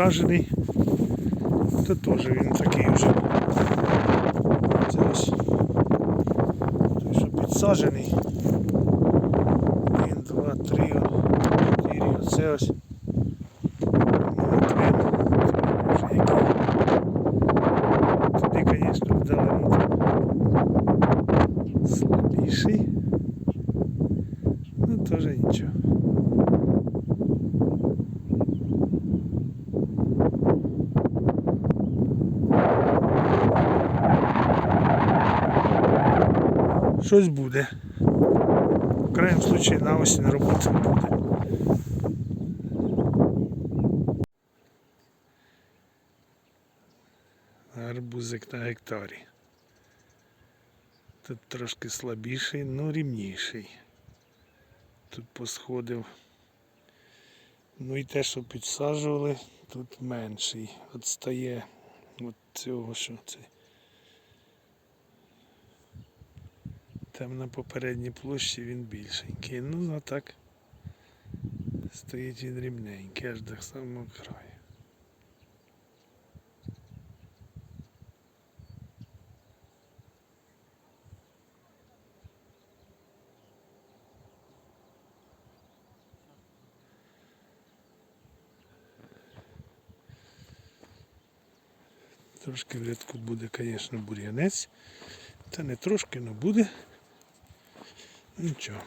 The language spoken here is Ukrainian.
підсаджений, то теж він такий вже. Це ось той, що підсаджений. Один, два, три, чотири, оце ось. Слабіший. Ну, теж нічого. Щось буде. В крайньому случае на осінь роботи буде. Арбузик на гектарі. Тут трошки слабіший, ну рівніший. Тут посходив. Ну і те, що підсаджували, тут менший. От стає от цього, що це. Там на попередній площі він більшенький. Ну а так стоїть він рівненький, аж до самого краю. Трошки в рядку буде, звісно, бур'янець. Та не трошки, але буде. Нічого.